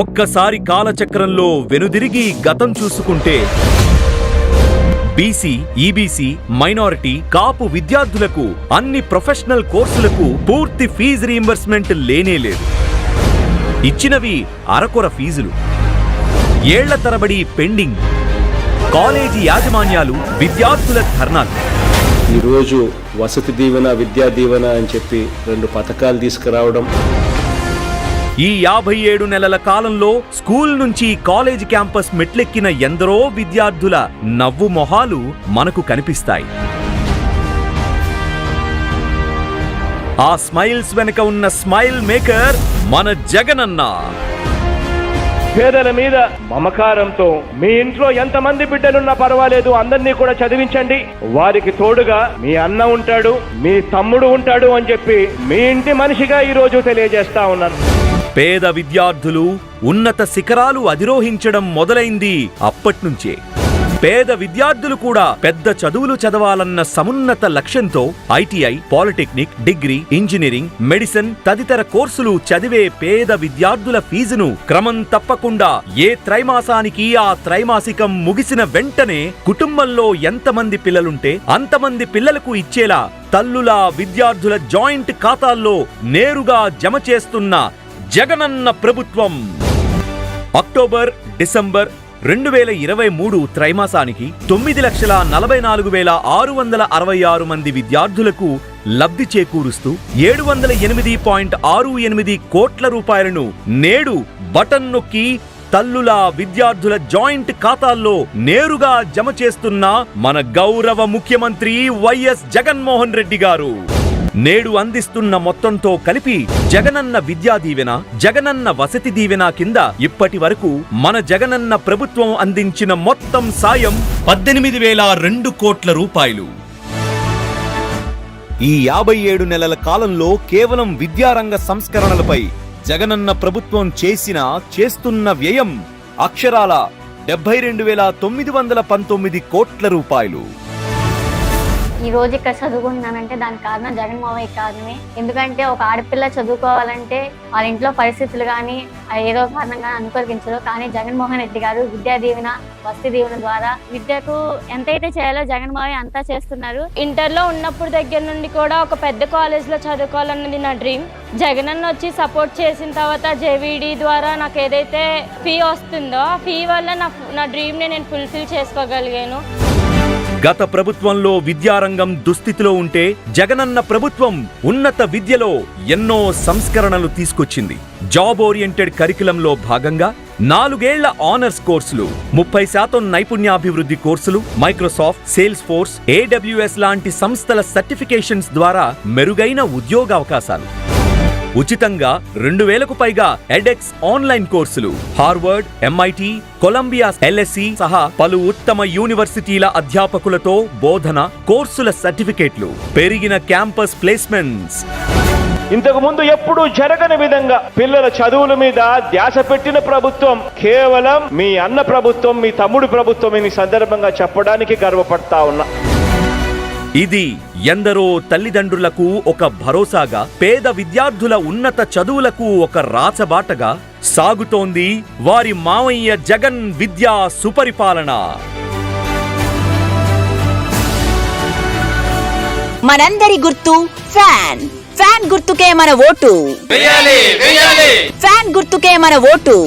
ఒక్కసారి కాలచక్రంలో వెనుదిరిగి గతం చూసుకుంటే బీసీ ఈబీసీ మైనారిటీ కాపు విద్యార్థులకు అన్ని ప్రొఫెషనల్ కోర్సులకు పూర్తి ఫీజు రీయింబర్స్మెంట్ లేనే లేదు. ఇచ్చినవి అరకొర ఫీజులు. ఏళ్ళ తరబడి పెండింగ్. కాలేజీ యాజమాన్యాలు విద్యార్థుల ధర్నాలు. ఈరోజు వసతి దీవెన విద్యా దీవెన అని చెప్పి రెండు పథకాలు తీసుకురావడం ఈ యాభై ఏడు నెలల కాలంలో స్కూల్ నుంచి కాలేజ్ క్యాంపస్ మెట్లెక్కిన ఎందరో విద్యార్థుల నవ్వు మొహాలు మనకు కనిపిస్తాయి. ఆ స్మైల్స్ వెనుక ఉన్న స్మైల్ మేకర్ మన జగనన్న. పేదల మీద మమకారంతో మీ ఇంట్లో ఎంతమంది బిడ్డలున్నా పర్వాలేదు అందరినీ కూడా చదివించండి. వారికి తోడుగా మీ అన్న ఉంటాడు మీ తమ్ముడు ఉంటాడు అని చెప్పి మీ ఇంటి మనిషిగా ఈ రోజు తెలియజేస్తా ఉన్నాను. పేద విద్యార్థులు ఉన్నత శిఖరాలు అధిరోహించడం మొదలైంది అప్పట్నుంచే. పేద విద్యార్థులు కూడా పెద్ద చదువులు చదవాలన్న సమున్నత లక్ష్యంతో ITI polytechnic degree engineering medicine తదితర కోర్సులు చదివే పేద విద్యార్థుల ఫీజును క్రమం తప్పకుండా ఏ త్రైమాసానికి ఆ త్రైమాసికం ముగిసిన వెంటనే కుటుంబంలో ఎంతమంది పిల్లలుంటే అంతమంది పిల్లలకు ఇచ్చేలా తల్లుల విద్యార్థుల జాయింట్ ఖాతాల్లో నేరుగా జమ చేస్తున్న జగనన్న ప్రభుత్వం. అక్టోబర్ డిసెంబర్ రెండు వేల ఇరవై మూడు త్రైమాసానికి తొమ్మిది లక్షల నలభై నాలుగు వేల ఆరు వందల అరవై ఆరు మంది విద్యార్థులకు లబ్ధి చేకూరుస్తూ ఏడు వందల ఎనిమిది పాయింట్ ఆరు ఎనిమిది కోట్ల రూపాయలను నేడు బటన్ నొక్కి తల్లుల విద్యార్థుల జాయింట్ ఖాతాల్లో నేరుగా జమ చేస్తున్న మన గౌరవ ముఖ్యమంత్రి వైఎస్ జగన్మోహన్ రెడ్డి గారు. నేడు అందిస్తున్న మొత్తంతో కలిపి జగనన్న విద్యా దీవెన జగనన్న వసతి దీవెన కింద ఇప్పటి వరకు మన జగనన్న ప్రభుత్వం అందించిన మొత్తం సాయం పద్దెనిమిది వేల రెండు కోట్ల రూపాయలు. ఈ యాభై ఏడు నెలల కాలంలో కేవలం విద్యారంగ సంస్కరణలపై జగనన్న ప్రభుత్వం చేసిన చేస్తున్న వ్యయం అక్షరాల డెబ్బై రెండు వేల తొమ్మిది వందల పంతొమ్మిది కోట్ల రూపాయలు. ఈ రోజు ఇక్కడ చదువుకుంటున్నానంటే దానికి కారణం జగన్మోహన్ కారణమే. ఎందుకంటే ఒక ఆడపిల్ల చదువుకోవాలంటే వాళ్ళ ఇంట్లో పరిస్థితులు కానీ ఏదో కారణంగా అనుకరించరు కానీ జగన్మోహన్ రెడ్డి గారు విద్యా దీవెన వసతి దీవెన ద్వారా విద్యకు ఎంతైతే చేయాలో జగన్మోహన్ అంతా చేస్తున్నారు. ఇంటర్లో ఉన్నప్పుడు దగ్గర నుండి కూడా ఒక పెద్ద కాలేజ్లో చదువుకోవాలన్నది నా డ్రీమ్. జగనన్న వచ్చి సపోర్ట్ చేసిన తర్వాత జేవిడి ద్వారా నాకు ఏదైతే ఫీ వస్తుందో ఆ ఫీ వల్ల నా నా డ్రీమ్ని నేను ఫుల్ఫిల్ చేసుకోగలిగాను. గత ప్రభుత్వంలో విద్యారంగం దుస్థితిలో ఉంటే జగనన్న ప్రభుత్వం ఉన్నత విద్యలో ఎన్నో సంస్కరణలు తీసుకొచ్చింది. జాబ్ ఓరియంటెడ్ కరికులంలో భాగంగా నాలుగేళ్ళ ఆనర్స్ కోర్సులు ముప్పై శాతం నైపుణ్యాభివృద్ధి కోర్సులు మైక్రోసాఫ్ట్ సేల్స్ ఫోర్స్ ఏడబ్ల్యూఎస్ లాంటి సంస్థల సర్టిఫికేషన్స్ ద్వారా మెరుగైన ఉద్యోగ అవకాశాలు ఉచితంగా రెండు వేలకు పైగా ఎడెక్స్ ఆన్లైన్ కోర్సులు. హార్వర్డ్ ఎంఐటి కొలంబియా ఎల్ఎస్సి సహా పలు ఉత్తమ యూనివర్సిటీల అధ్యాపకులతో బోధన కోర్సుల సర్టిఫికేట్లు. పెరిగిన క్యాంపస్ ప్లేస్మెంట్స్. ఇంతకు ముందు ఎప్పుడూ జరగని విధంగా పిల్లల చదువుల మీద ధ్యాస పెట్టిన ప్రభుత్వం కేవలం మీ అన్న ప్రభుత్వం మీ తమ్ముడి ప్రభుత్వం ఈ సందర్భంగా చెప్పడానికి గర్వపడతా ఉన్నా. ఇది ఎందరో తల్లిదండ్రులకు ఒక భరోసాగా పేద విద్యార్థుల ఉన్నత చదువులకు ఒక రాచబాటగా సాగుతోంది వారి మావయ్య జగన్ విద్యా సుపరిపాలన. మనందరి గుర్తు ఫ్యాన్. ఫ్యాన్ గుర్తుకే మన ఓటు. ఫ్యాన్ గుర్తుకే మన ఓటు.